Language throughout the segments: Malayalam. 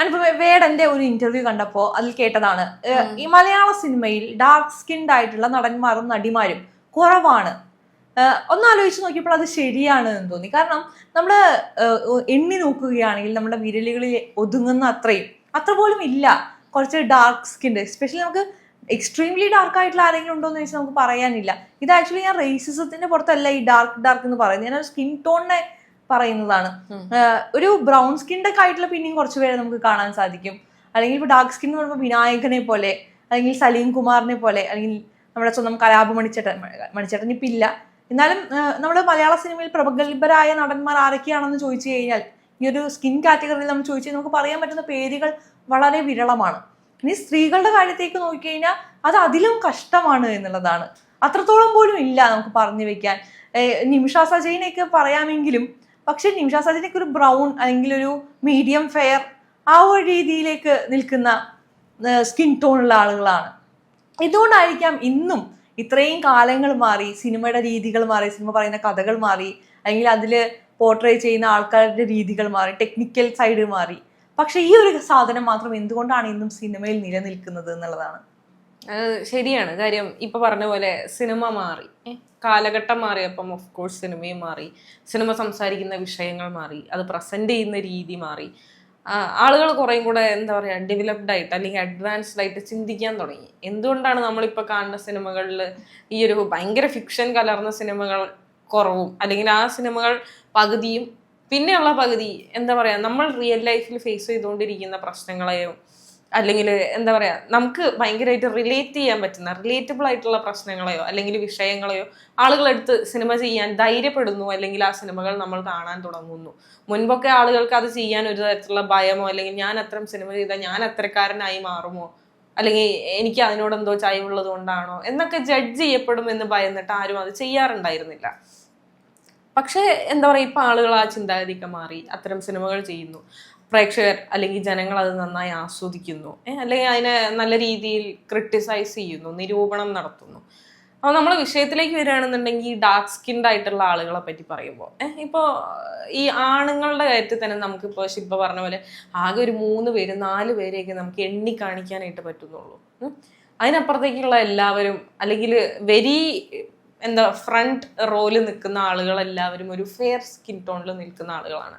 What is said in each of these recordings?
അനുപമ വേടന്റെ ഒരു ഇന്റർവ്യൂ കണ്ടപ്പോ അതിൽ കേട്ടതാണ് ഈ മലയാള സിനിമയിൽ ഡാർക്ക് സ്കിൻഡ് ആയിട്ടുള്ള നടന്മാരും നടിമാരും കുറവാണ്. ഒന്ന് ആലോചിച്ച് നോക്കിയപ്പോൾ അത് ശരിയാണ് എന്ന് തോന്നി. കാരണം നമ്മൾ എണ്ണി നോക്കുകയാണെങ്കിൽ നമ്മുടെ വിരലുകളിൽ ഒതുങ്ങുന്ന അത്രയും അത്ര പോലും ഇല്ല. കുറച്ച് ഡാർക്ക് സ്കിൻഡ് എസ്പെഷ്യലി നമുക്ക് എക്സ്ട്രീംലി ഡാർക്ക് ആയിട്ടുള്ള ആരെങ്കിലും ഉണ്ടോ എന്ന് ചോദിച്ചാൽ നമുക്ക് പറയാനില്ല. ഇത് ആക്ച്വലി ഞാൻ റേസിസത്തിന്റെ പുറത്തല്ല ഈ ഡാർക്ക് ഡാർക്ക് എന്ന് പറയുന്നത്. ഞാൻ സ്കിൻ ടോണിനെ പറയുന്നതാണ്. ഒരു ബ്രൗൺ സ്കിന്റെ ഒക്കെ ആയിട്ടുള്ള പിന്നെയും കുറച്ച് പേരെ നമുക്ക് കാണാൻ സാധിക്കും. അല്ലെങ്കിൽ ഇപ്പോൾ ഡാർക്ക് സ്കിൻ എന്ന് പറയുമ്പോൾ വിനായകനെ പോലെ അല്ലെങ്കിൽ സലീം കുമാറിനെ പോലെ അല്ലെങ്കിൽ നമ്മുടെ സ്വന്തം കലാപ മണിച്ചേട്ടൻ മണിച്ചേട്ടൻ ഇപ്പം ഇല്ല. എന്നാലും നമ്മുടെ മലയാള സിനിമയിൽ പ്രഗത്ഭരായ നടന്മാർ ആരൊക്കെയാണെന്ന് ചോദിച്ചു കഴിഞ്ഞാൽ ഈ ഒരു സ്കിൻ കാറ്റഗറിയിൽ നമ്മൾ ചോദിച്ചു നമുക്ക് പറയാൻ പറ്റുന്ന പേരുകൾ വളരെ വിരളമാണ്. ഇനി സ്ത്രീകളുടെ കാര്യത്തേക്ക് നോക്കിക്കഴിഞ്ഞാൽ അത് അതിലും കഷ്ടമാണ് എന്നുള്ളതാണ്. അത്രത്തോളം പോലും ഇല്ല നമുക്ക് പറഞ്ഞു വെക്കാൻ. നിമിഷ സജയിനെയൊക്കെ പറയാമെങ്കിലും പക്ഷെ നിമിഷ സജിനൊക്കെ ഒരു ബ്രൗൺ അല്ലെങ്കിൽ ഒരു മീഡിയം ഫെയർ ആ ഒരു രീതിയിലേക്ക് നിൽക്കുന്ന സ്കിൻ ടോണുള്ള ആളുകളാണ്. ഇതുകൊണ്ടായിരിക്കാം ഇന്നും ഇത്രയും കാലങ്ങൾ മാറി സിനിമയുടെ രീതികൾ മാറി സിനിമ പറയുന്ന കഥകൾ മാറി അല്ലെങ്കിൽ അതിൽ പോർട്രേ ചെയ്യുന്ന ആൾക്കാരുടെ രീതികൾ മാറി ടെക്നിക്കൽ സൈഡ് മാറി. പക്ഷേ ഈ ഒരു സാധനം മാത്രം എന്തുകൊണ്ടാണ് ഇന്നും സിനിമയിൽ നിലനിൽക്കുന്നത് എന്നുള്ളതാണ്. അത് ശരിയാണ്. കാര്യം ഇപ്പൊ പറഞ്ഞ പോലെ സിനിമ മാറി. കാലഘട്ടം മാറിയപ്പം ഓഫ് കോഴ്സ് സിനിമയും മാറി. സിനിമ സംസാരിക്കുന്ന വിഷയങ്ങൾ മാറി. അത് പ്രസന്റ് ചെയ്യുന്ന രീതി മാറി. ആളുകൾ കുറേയും കൂടെ എന്താ പറയാ ഡെവലപ്ഡ് ആയിട്ട് അല്ലെങ്കിൽ അഡ്വാൻസ്ഡ് ആയിട്ട് ചിന്തിക്കാൻ തുടങ്ങി. എന്തുകൊണ്ടാണ് നമ്മളിപ്പോൾ കാണുന്ന സിനിമകളിൽ ഈ ഒരു ഭയങ്കര ഫിക്ഷൻ കലർന്ന സിനിമകൾ കുറവും? അല്ലെങ്കിൽ ആ സിനിമകൾ പകുതിയും പിന്നെയുള്ള പകുതി എന്താ പറയാ നമ്മൾ റിയൽ ലൈഫിൽ ഫേസ് ചെയ്തുകൊണ്ടിരിക്കുന്ന പ്രശ്നങ്ങളെയോ അല്ലെങ്കിൽ എന്താ പറയാ നമുക്ക് ഭയങ്കരമായിട്ട് റിലേറ്റ് ചെയ്യാൻ പറ്റുന്ന റിലേറ്റബിൾ ആയിട്ടുള്ള പ്രശ്നങ്ങളെയോ അല്ലെങ്കിൽ വിഷയങ്ങളെയോ ആളുകളെടുത്ത് സിനിമ ചെയ്യാൻ ധൈര്യപ്പെടുന്നു അല്ലെങ്കിൽ ആ സിനിമകൾ നമ്മൾ കാണാൻ തുടങ്ങുന്നു. മുൻപൊക്കെ ആളുകൾക്ക് അത് ചെയ്യാൻ ഒരു തരത്തിലുള്ള ഭയമോ അല്ലെങ്കിൽ ഞാൻ അത്ര സിനിമ ചെയ്താൽ ഞാൻ അത്രക്കാരനായി മാറുമോ? അല്ലെങ്കിൽ എനിക്ക് അതിനോട് എന്തോ ചായവുള്ളത് കൊണ്ടാണോ? എന്നൊക്കെ ജഡ്ജ് ചെയ്യപ്പെടും എന്ന് ഭയന്നിട്ട് ആരും അത് ചെയ്യാറുണ്ടായിരുന്നില്ല. പക്ഷേ എന്താ പറയുക ഇപ്പം ആളുകൾ ആ ചിന്താഗതിയൊക്കെ മാറി. അത്തരം സിനിമകൾ ചെയ്യുന്നു. പ്രേക്ഷകർ അല്ലെങ്കിൽ ജനങ്ങൾ അത് നന്നായി ആസ്വദിക്കുന്നു. അല്ലെങ്കിൽ അതിനെ നല്ല രീതിയിൽ ക്രിട്ടിസൈസ് ചെയ്യുന്നു നിരൂപണം നടത്തുന്നു. അപ്പോൾ നമ്മൾ വിഷയത്തിലേക്ക് വരികയാണെന്നുണ്ടെങ്കിൽ ഡാർക്ക് സ്കിൻഡ് ആയിട്ടുള്ള ആളുകളെ പറ്റി പറയുമ്പോൾ ഇപ്പോൾ ഈ ആണുങ്ങളുടെ കാര്യത്തിൽ തന്നെ നമുക്കിപ്പോൾ ശില്പ പറഞ്ഞ പോലെ ആകെ ഒരു മൂന്ന് പേര് നാല് പേരെയൊക്കെ നമുക്ക് എണ്ണി കാണിക്കാനായിട്ട് പറ്റുന്നുള്ളൂ. അതിനപ്പുറത്തേക്കുള്ള എല്ലാവരും അല്ലെങ്കിൽ വെരി എന്താ ഫ്രണ്ട് റോയിൽ നിൽക്കുന്ന ആളുകൾ എല്ലാവരും ഒരു ഫെയർ സ്കിൻ ടോണിൽ നിൽക്കുന്ന ആളുകളാണ്.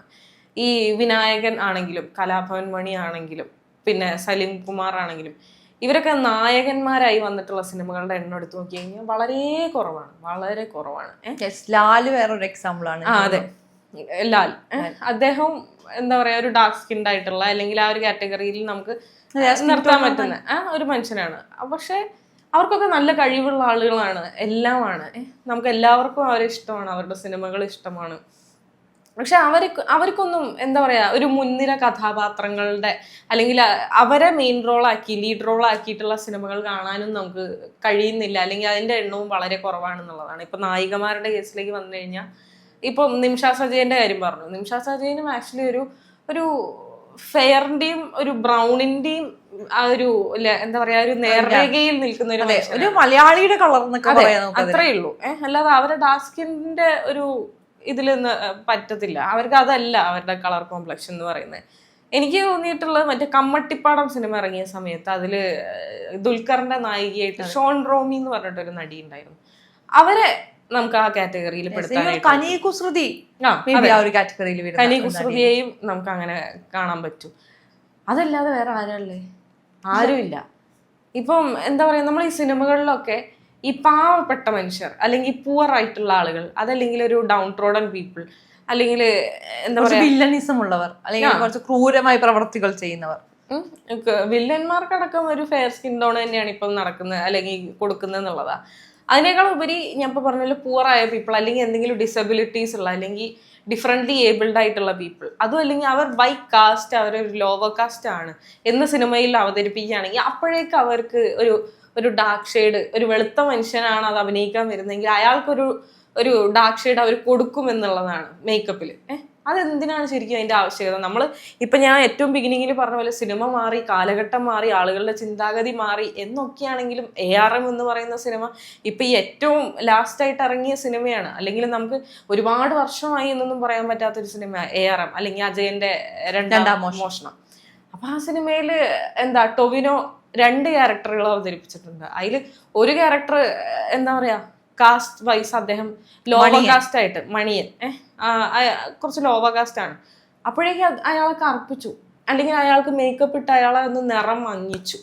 ഈ വിനായകൻ ആണെങ്കിലും കലാഭവൻ മണി ആണെങ്കിലും പിന്നെ സലീം കുമാർ ആണെങ്കിലും ഇവരൊക്കെ നായകന്മാരായി വന്നിട്ടുള്ള സിനിമകളുടെ എണ്ണം എടുത്തു നോക്കി കഴിഞ്ഞാൽ വളരെ കുറവാണ് വളരെ കുറവാണ്. ലാൽ വേറൊരു എക്സാമ്പിൾ ആണ്. ആ അതെ. ലാൽ. അദ്ദേഹം എന്താ പറയാ ഒരു ഡാർക്ക് സ്കിൻഡ് ആയിട്ടുള്ള അല്ലെങ്കിൽ ആ ഒരു കാറ്റഗറിയിൽ നമുക്ക് നിർത്താൻ പറ്റുന്ന ഒരു മനുഷ്യനാണ്. പക്ഷെ അവർക്കൊക്കെ നല്ല കഴിവുള്ള ആളുകളാണ്. എല്ലാമാണ്? നമുക്ക് എല്ലാവർക്കും അവരെ ഇഷ്ടമാണ്. അവരുടെ സിനിമകൾ ഇഷ്ടമാണ്. പക്ഷെ അവർക്ക് അവർക്കൊന്നും എന്താ പറയാ ഒരു മുൻനിര കഥാപാത്രങ്ങളുടെ അല്ലെങ്കിൽ അവരെ മെയിൻ റോളാക്കി ലീഡ് റോളാക്കിയിട്ടുള്ള സിനിമകൾ കാണാനും നമുക്ക് കഴിയുന്നില്ല. അല്ലെങ്കിൽ അതിന്റെ എണ്ണവും വളരെ കുറവാണെന്നുള്ളതാണ്. ഇപ്പൊ നായികമാരുടെ കേസിലേക്ക് വന്നു കഴിഞ്ഞാൽ ഇപ്പം നിമിഷ സജയന്റെ കാര്യം പറഞ്ഞു. നിമിഷ സജയനും ആക്ച്വലി ഒരു ഒരു ഫെയറിന്റെയും ഒരു ബ്രൗണിന്റെയും ആ ഒരു എന്താ പറയാ ഒരു നേർരേഖയിൽ നിൽക്കുന്ന ഒരു ഒരു മലയാളിയുടെ കളർ അത്രേ ഉള്ളൂ അല്ലാതെ അവരുടെ ഡാസ്കിന്റെ ഒരു ഇതിൽ നിന്ന് പറ്റത്തില്ല. അവർക്ക് അതല്ല അവരുടെ കളർ കോംപ്ലക്ഷൻ എന്ന് പറയുന്നത്. എനിക്ക് തോന്നിയിട്ടുള്ളത് മറ്റേ കമ്മട്ടിപ്പാടം സിനിമ ഇറങ്ങിയ സമയത്ത് അതിൽ ദുൽഖറിന്റെ നായികയായിട്ട് ഷോൺ റോമി എന്ന് പറഞ്ഞിട്ടൊരു നടി ഉണ്ടായിരുന്നു. അവരെ നമുക്ക് ആ കാറ്റഗറിയിൽ കാറ്റഗറിയിൽ കനി കുസൃതിയെയും നമുക്ക് അങ്ങനെ കാണാൻ പറ്റും. അതല്ലാതെ വേറെ ആരല്ലേ ആരുമില്ല. ഇപ്പം എന്താ പറയാ നമ്മൾ ഈ സിനിമകളിലൊക്കെ ഈ പാവപ്പെട്ട മനുഷ്യർ അല്ലെങ്കിൽ പുവർ ആയിട്ടുള്ള ആളുകൾ അതല്ലെങ്കിൽ ഒരു ഡൗൺ ട്രോഡൺ പീപ്പിൾ അല്ലെങ്കിൽ എന്താ പറയുക പറയാ വില്ലനിസം ഉള്ളവർ അല്ലെങ്കിൽ കുറച്ച് ക്രൂരമായ പ്രവർത്തികൾ ചെയ്യുന്നവർ. വില്ലന്മാർക്കടക്കം ഒരു ഫെയർ സ്കിൻ ടോൺ തന്നെയാണ് ഇപ്പം നടക്കുന്നത് അല്ലെങ്കിൽ കൊടുക്കുന്നത് എന്നുള്ളതാ അതിനേക്കാൾ ഉപരി ഞാൻ ഇപ്പോൾ പറഞ്ഞ പോലെ പൂറായ പീപ്പിൾ അല്ലെങ്കിൽ എന്തെങ്കിലും ഡിസബിലിറ്റീസ് ഉള്ള അല്ലെങ്കിൽ ഡിഫറെന്റ്ലി ഏബിൾഡ് ആയിട്ടുള്ള പീപ്പിൾ അതും അല്ലെങ്കിൽ അവർ ബൈ കാസ്റ്റ് അവർ ഒരു ലോവർ കാസ്റ്റ് ആണ് എന്ന സിനിമയിൽ അവതരിപ്പിക്കുകയാണെങ്കിൽ അപ്പോഴേക്ക് അവർക്ക് ഒരു ഒരു ഡാർക്ക് ഷെയ്ഡ് ഒരു വെളുത്ത മനുഷ്യനാണ് അത് അഭിനയിക്കാൻ വരുന്നതെങ്കിൽ അയാൾക്കൊരു ഒരു ഡാർക്ക് ഷെയ്ഡ് അവർ കൊടുക്കും എന്നുള്ളതാണ് മേക്കപ്പിൽ ഏഹ്? അതെന്തിനാണ് ശരിക്കും അതിന്റെ ആവശ്യകത? നമ്മൾ ഇപ്പൊ ഞാൻ ഏറ്റവും ബിഗിനിങ്ങിൽ പറഞ്ഞ പോലെ സിനിമ മാറി കാലഘട്ടം മാറി ആളുകളുടെ ചിന്താഗതി മാറി എന്നൊക്കെയാണെങ്കിലും എ ആർ എം എന്ന് പറയുന്ന സിനിമ ഇപ്പൊ ഈ ഏറ്റവും ലാസ്റ്റ് ആയിട്ട് ഇറങ്ങിയ സിനിമയാണ്. അല്ലെങ്കിൽ നമുക്ക് ഒരുപാട് വർഷമായി എന്നൊന്നും പറയാൻ പറ്റാത്തൊരു സിനിമ എ ആർ എം അല്ലെങ്കിൽ അജയന്റെ രണ്ടാം മോഷണം. മോഷണം. അപ്പൊ ആ സിനിമയിൽ എന്താ ടൊവിനോ രണ്ട് ക്യാരക്ടറുകൾ അവതരിപ്പിച്ചിട്ടുണ്ട്. അതിൽ ഒരു ക്യാരക്ടർ എന്താ പറയാ കാസ്റ്റ് വൈസ് അദ്ദേഹം ലോവർ കാസ്റ്റ് ആയിട്ട് മണിയൻ കുറച്ച് ലോവർ കാസ്റ്റ് ആണ് അപ്പോഴേക്ക് അയാളെ കറുപ്പിച്ചു അല്ലെങ്കിൽ അയാൾക്ക് മേക്കപ്പ് ഇട്ട് അയാളെ ഒന്ന് നിറം മങ്ങിച്ചു.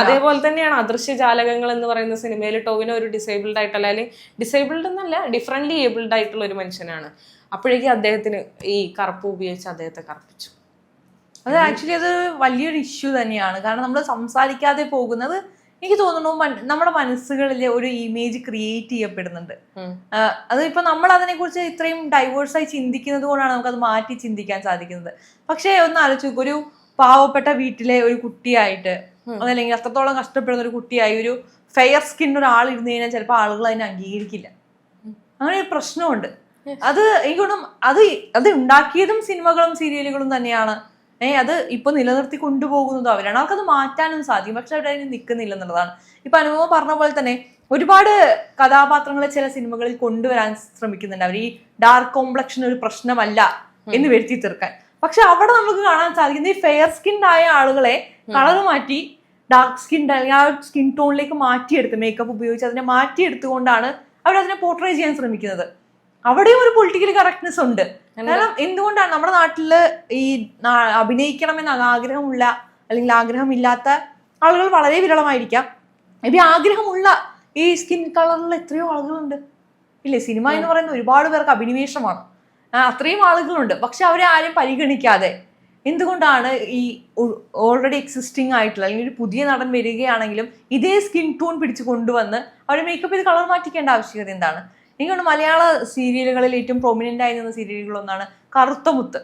അതേപോലെ തന്നെയാണ് അദൃശ്യ ജാലകങ്ങൾ എന്ന് പറയുന്ന സിനിമയിൽ ടോവിനെ ഒരു ഡിസേബിൾഡ് ആയിട്ടുള്ള അല്ലെങ്കിൽ ഡിസേബിൾഡ് എന്നല്ല ഡിഫറെന്റ്ലി ഏബിൾഡ് ആയിട്ടുള്ള ഒരു മനുഷ്യനാണ്. അപ്പോഴേക്കും അദ്ദേഹത്തിന് ഈ കറുപ്പ് ഉപയോഗിച്ച് അദ്ദേഹത്തെ കറുപ്പിച്ചു. അത് ആക്ച്വലി അത് വലിയൊരു ഇഷ്യൂ തന്നെയാണ്. കാരണം നമ്മൾ സംസാരിക്കാതെ പോകുന്നത് എനിക്ക് തോന്നുന്നു നമ്മുടെ മനസ്സുകളിൽ ഒരു ഇമേജ് ക്രിയേറ്റ് ചെയ്യപ്പെടുന്നുണ്ട്. അത് ഇപ്പൊ നമ്മൾ അതിനെ കുറിച്ച് ഇത്രയും ഡൈവേഴ്സ് ആയി ചിന്തിക്കുന്നത് കൊണ്ടാണ് നമുക്ക് അത് മാറ്റി ചിന്തിക്കാൻ സാധിക്കുന്നത്. പക്ഷേ ഒന്ന് ആലോചിച്ച് ഒരു പാവപ്പെട്ട വീട്ടിലെ ഒരു കുട്ടിയായിട്ട് അതല്ലെങ്കിൽ അത്രത്തോളം കഷ്ടപ്പെടുന്ന ഒരു കുട്ടിയായി ഒരു ഫെയർ സ്കിൻ ഒരാൾ ഇരുന്ന് കഴിഞ്ഞാൽ ചിലപ്പോൾ ആളുകൾ അതിനെ അംഗീകരിക്കില്ല. അങ്ങനെ ഒരു പ്രശ്നമുണ്ട്. അത് എനിക്ക് തോന്നുന്നു അത് അത് ഉണ്ടാക്കിയതും സിനിമകളും സീരിയലുകളും തന്നെയാണ് ഏ അത് ഇപ്പൊ നിലനിർത്തി കൊണ്ടുപോകുന്നതും അവരാണ് അവർക്കത് മാറ്റാനും സാധിക്കും. പക്ഷെ അവിടെ അതിന് നിൽക്കുന്നില്ല എന്നുള്ളതാണ് ഇപ്പൊ അനുഭവം പറഞ്ഞ പോലെ തന്നെ ഒരുപാട് കഥാപാത്രങ്ങളെ ചില സിനിമകളിൽ കൊണ്ടുവരാൻ ശ്രമിക്കുന്നുണ്ട്. അവർ ഈ ഡാർക്ക് കോംപ്ലക്ഷൻ ഒരു പ്രശ്നമല്ല എന്ന് വരുത്തി തീർക്കാൻ. പക്ഷെ അവിടെ നമുക്ക് കാണാൻ സാധിക്കുന്നത് ഈ ഫെയർ സ്കിൻ ആയ ആളുകളെ കളർ മാറ്റി ഡാർക്ക് സ്കിൻ അല്ലെങ്കിൽ ആ സ്കിൻ ടോണിലേക്ക് മാറ്റിയെടുത്ത് മേക്കപ്പ് ഉപയോഗിച്ച് അതിനെ മാറ്റിയെടുത്തുകൊണ്ടാണ് അവരതിനെ പോർട്രേ ചെയ്യാൻ ശ്രമിക്കുന്നത്. അവിടെയും ഒരു പൊളിറ്റിക്കൽ കറക്റ്റ്നെസ് ഉണ്ട്. കാരണം എന്തുകൊണ്ടാണ് നമ്മുടെ നാട്ടിൽ ഈ അഭിനയിക്കണമെന്ന് ആഗ്രഹമുള്ള അല്ലെങ്കിൽ ആഗ്രഹമില്ലാത്ത ആളുകൾ വളരെ വിരളമായിരിക്കാം. ഇപ്പൊ ആഗ്രഹമുള്ള ഈ സ്കിൻ കളറിൽ എത്രയോ ആളുകളുണ്ട്. ഇല്ലേ? സിനിമ എന്ന് പറയുന്ന ഒരുപാട് പേർക്ക് അഭിനിവേശമാണ്. അത്രയും ആളുകളുണ്ട്. പക്ഷെ അവരെ ആരും പരിഗണിക്കാതെ എന്തുകൊണ്ടാണ് ഈ ഓൾറെഡി എക്സിസ്റ്റിംഗ് ആയിട്ടുള്ള അല്ലെങ്കിൽ ഒരു പുതിയ നടൻ വരികയാണെങ്കിലും ഇതേ സ്കിൻ ടോൺ പിടിച്ച് കൊണ്ടുവന്ന് അവരെ മേക്കപ്പ് ചെയ്ത് കളർ മാറ്റിക്കേണ്ട ആവശ്യകത എന്താണ്? എനിക്ക് മലയാള സീരിയലുകളിൽ ഏറ്റവും പ്രൊമിനന്റ് ആയി നിന്ന സീരിയലുകളൊന്നാണ് കറുത്ത മുത്ത്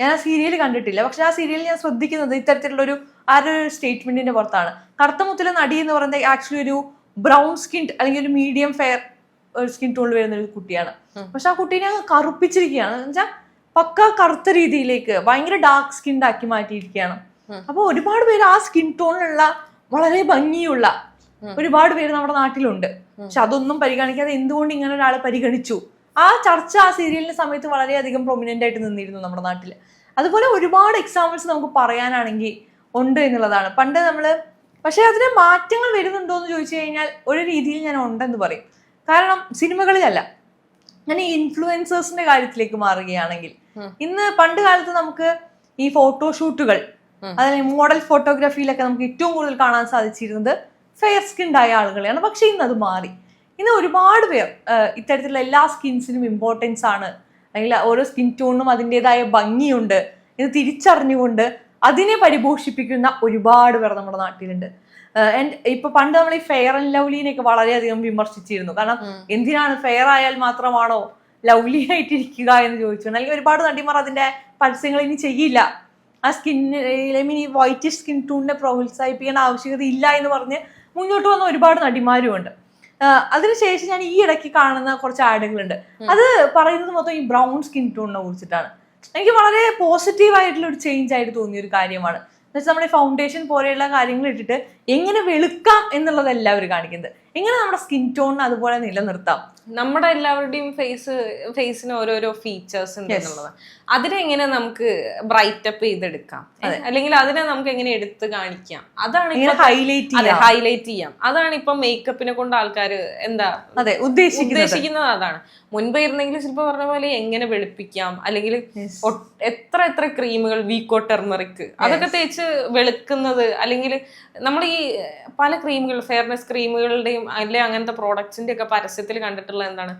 ഞാൻ ആ സീരിയൽ കണ്ടിട്ടില്ല. പക്ഷെ ആ സീരിയൽ ഞാൻ ശ്രദ്ധിക്കുന്നത് ഇത്തരത്തിലുള്ള ഒരു ആ ഒരു സ്റ്റേറ്റ്മെന്റിന്റെ പുറത്താണ്. കറുത്ത മുത്തിലെ നടി എന്ന് പറയുന്നത് ആക്ച്വലി ഒരു ബ്രൗൺ സ്കിൻ അല്ലെങ്കിൽ ഒരു മീഡിയം ഫെയർ സ്കിൻ ടോണിൽ വരുന്ന ഒരു കുട്ടിയാണ്. പക്ഷെ ആ കുട്ടീനെ കറുപ്പിച്ചിരിക്കുകയാണ്. എന്നുവെച്ചാൽ പക്ക കറുത്ത രീതിയിലേക്ക് ഭയങ്കര ഡാർക്ക് സ്കിൻ ആക്കി മാറ്റിയിരിക്കുകയാണ്. അപ്പോൾ അപ്പൊ ഒരുപാട് പേര് ആ സ്കിൻ ടോണിലുള്ള വളരെ ഭംഗിയുള്ള. ഒരുപാട് പേര് നമ്മുടെ നാട്ടിലുണ്ട്. പക്ഷെ അതൊന്നും പരിഗണിക്കാതെ എന്തുകൊണ്ട് ഇങ്ങനെ ഒരാളെ പരിഗണിച്ചു? ആ ചർച്ച ആ സീരിയലിന്റെ സമയത്ത് വളരെയധികം പ്രൊമിനന്റ് ആയിട്ട് നിന്നിരുന്നു നമ്മുടെ നാട്ടിൽ അതുപോലെ ഒരുപാട് എക്സാമ്പിൾസ് നമുക്ക് പറയാനാണെങ്കിൽ ഉണ്ട് എന്നുള്ളതാണ്. പണ്ട് നമ്മൾ പക്ഷെ അതിന് മാറ്റങ്ങൾ വരുന്നുണ്ടോ എന്ന് ചോദിച്ചു കഴിഞ്ഞാൽ ഒരു രീതിയിൽ ഞാൻ ഉണ്ടെന്ന് പറയും. കാരണം സിനിമകളിലല്ല. ഞാൻ ഈ ഇൻഫ്ലുവൻസേഴ്സിന്റെ കാര്യത്തിലേക്ക് മാറുകയാണെങ്കിൽ. ഇന്ന് പണ്ട് കാലത്ത് നമുക്ക് ഈ ഫോട്ടോഷൂട്ടുകൾ അതായത് മോഡൽ ഫോട്ടോഗ്രാഫിയിലൊക്കെ നമുക്ക് ഏറ്റവും കൂടുതൽ കാണാൻ സാധിച്ചിരുന്നത് ഫെയർ സ്കിൻഡ് ആയ ആളുകളെയാണ്. പക്ഷെ ഇന്ന് അത് മാറി. ഇന്ന് ഒരുപാട് പേർ ഇത്തരത്തിലുള്ള എല്ലാ സ്കിൻസിനും ഇമ്പോർട്ടൻസ് ആണ്. അല്ലെങ്കിൽ ഓരോ സ്കിൻ ടോണിനും അതിന്റെതായ ഭംഗിയുണ്ട്. ഇത് തിരിച്ചറിഞ്ഞുകൊണ്ട് അതിനെ പരിപോഷിപ്പിക്കുന്ന ഒരുപാട് പേർ നമ്മുടെ നാട്ടിലുണ്ട്. ആൻഡ് ഇപ്പൊ പണ്ട് നമ്മൾ ഈ ഫെയർ ആൻഡ് ലവ്ലിനെയൊക്കെ വളരെയധികം വിമർശിച്ചിരുന്നു. കാരണം എന്തിനാണ് ഫെയർ ആയാൽ മാത്രമാണോ ലവ്ലി ആയിട്ടിരിക്കുക എന്ന് ചോദിച്ചു. അല്ലെങ്കിൽ ഒരുപാട് നടിമാർ അതിന്റെ പരസ്യങ്ങൾ ഇനി ചെയ്യില്ല. ആ സ്കിന്നിൽ ഈ വൈറ്റ് സ്കിൻ ടൂണിനെ പ്രോത്സാഹിപ്പിക്കേണ്ട ആവശ്യകത ഇല്ല എന്ന് പറഞ്ഞ് മുന്നോട്ട് വന്ന ഒരുപാട് നടിമാരുമുണ്ട്. ഉണ്ട് അതിനുശേഷം ഞാൻ ഈ ഇടയ്ക്ക് കാണുന്ന കുറച്ച് ആഡുകളുണ്ട്. അത് പറയുന്നത് മൊത്തം ഈ ബ്രൗൺ സ്കിൻ ടോണിനെ കുറിച്ചിട്ടാണ്. എനിക്ക് വളരെ പോസിറ്റീവ് ആയിട്ടുള്ള ഒരു ചേഞ്ച് ആയിട്ട് തോന്നിയ ഒരു കാര്യമാണ്. എന്നുവെച്ചാൽ നമ്മുടെ ഫൗണ്ടേഷൻ പോലെയുള്ള കാര്യങ്ങൾ ഇട്ടിട്ട് എങ്ങനെ വെളുക്കാം എന്നുള്ളതല്ല അവർ കാണിക്കുന്നത്. എങ്ങനെ നമ്മുടെ സ്കിൻ ടോൺ അതുപോലെ നിലനിർത്താം? നമ്മുടെ എല്ലാവരുടെയും ഫേസ് ഫേസിന് ഓരോരോ ഫീച്ചേഴ്സ് ഉണ്ട്. എന്നുള്ളതാണ്. അതിനെ എങ്ങനെ നമുക്ക് ബ്രൈറ്റ് അപ്പ് ചെയ്തെടുക്കാം? അല്ലെങ്കിൽ അതിനെ നമുക്ക് എങ്ങനെ എടുത്ത് കാണിക്കാം? അതാണ് ഹൈലൈറ്റ് ഹൈലൈറ്റ് ചെയ്യാം. അതാണ് ഇപ്പൊ മേക്കപ്പിനെ കൊണ്ട് ആൾക്കാർ എന്താ അതെ ഉദ്ദേശിക്കുന്നത്. ഉദ്ദേശിക്കുന്നത് അതാണ്. മുൻപ് ഇരുന്നെങ്കിൽ ചിലപ്പോൾ പറഞ്ഞ പോലെ എങ്ങനെ വെളുപ്പിക്കാം? അല്ലെങ്കിൽ എത്ര എത്ര ക്രീമുകൾ വീക്കോ ടെർമറിക് അതൊക്കെ തേച്ച് വെളുക്കുന്നത് അല്ലെങ്കിൽ നമ്മൾ ഈ പല ക്രീമുകൾ ഫെയർനെസ് ക്രീമുകളുടെയും അല്ലെ അങ്ങനത്തെ പ്രോഡക്ട്സിന്റെ ഒക്കെ പരസ്യത്തിൽ കണ്ടിട്ടുള്ള എന്താണ്?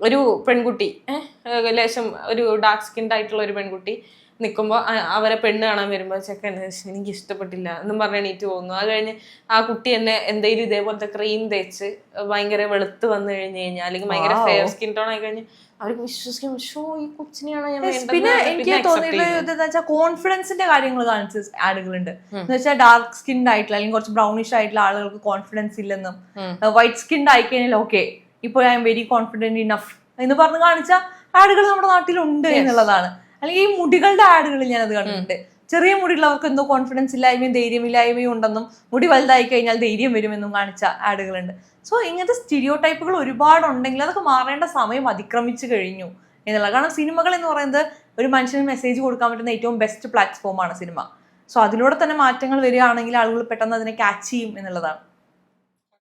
ഒരു പെൺകുട്ടി ഏഹ് ലേശം ഒരു ഡാർക്ക് സ്കിൻഡ് ആയിട്ടുള്ള ഒരു പെൺകുട്ടി നിൽക്കുമ്പോൾ അവരെ പെണ്ണ് കാണാൻ വരുമ്പോൾ ചെക്കൻ എനിക്ക് ഇഷ്ടപ്പെട്ടില്ല എന്നും പറഞ്ഞ് എണീറ്റ് പോകുന്നു. അത് കഴിഞ്ഞ് ആ കുട്ടി എന്നെ എന്തെങ്കിലും ഇതേപോലത്തെ ക്രീം തേച്ച് ഭയങ്കര വെളുത്ത് വന്നു കഴിഞ്ഞ് കഴിഞ്ഞാൽ അല്ലെങ്കിൽ ഭയങ്കര ഫെയർ സ്കിൻ ടോൺ ആയി കഴിഞ്ഞ് അവർക്ക് വിശ്വസിക്കാൻ ഷോ ഈ കൊച്ചിനെയാണ് ഞാൻ പിന്നെ എനിക്ക് തോന്നിയിട്ടുള്ള. ഇതെന്ന് വെച്ചാൽ കോൺഫിഡൻസിന്റെ കാര്യങ്ങൾ കാണിച്ച ആഡുകളുണ്ട് എന്ന് വെച്ചാൽ ഡാർക്ക് സ്കിൻഡ് ആയിട്ടുള്ള അല്ലെങ്കിൽ കുറച്ച് ബ്രൗണിഷ് ആയിട്ടുള്ള ആളുകൾക്ക് കോൺഫിഡൻസ് ഇല്ലെന്നും വൈറ്റ് സ്കിൻഡ് ആയി കഴിഞ്ഞാൽ ഓക്കെ ഇപ്പോൾ I M very confident enough എന്ന് പറഞ്ഞ് കാണിച്ച ആഡുകൾ നമ്മുടെ നാട്ടിലുണ്ട് എന്നുള്ളതാണ്. അല്ലെങ്കിൽ ഈ മുടികളുടെ ആഡുകളിൽ ഞാൻ അത് കണ്ടിട്ടുണ്ട് ചെറിയ മുടിയുള്ളവർക്ക് എന്തോ കോൺഫിഡൻസ് ഇല്ലായ്മയും ധൈര്യമില്ലായ്മയും ഉണ്ടെന്നും മുടി വലുതായി കഴിഞ്ഞാൽ ധൈര്യം വരുമെന്നും കാണിച്ച ആഡുകളുണ്ട്. സോ ഇങ്ങനത്തെ സ്റ്റീരിയോ ടൈപ്പുകൾ ഒരുപാട് ഉണ്ടെങ്കിൽ അതൊക്കെ മാറേണ്ട സമയം അതിക്രമിച്ചു കഴിഞ്ഞു എന്നുള്ള കാരണം സിനിമകൾ എന്ന് പറയുന്നത് ഒരു മനുഷ്യന് മെസ്സേജ് കൊടുക്കാൻ പറ്റുന്ന ഏറ്റവും ബെസ്റ്റ് പ്ലാറ്റ്ഫോമാണ് സിനിമ. സോ അതിലൂടെ തന്നെ മാറ്റങ്ങൾ വരികയാണെങ്കിൽ ആളുകൾ പെട്ടെന്ന് അതിനെ ക്യാച്ച് ചെയ്യും എന്നുള്ളതാണ്.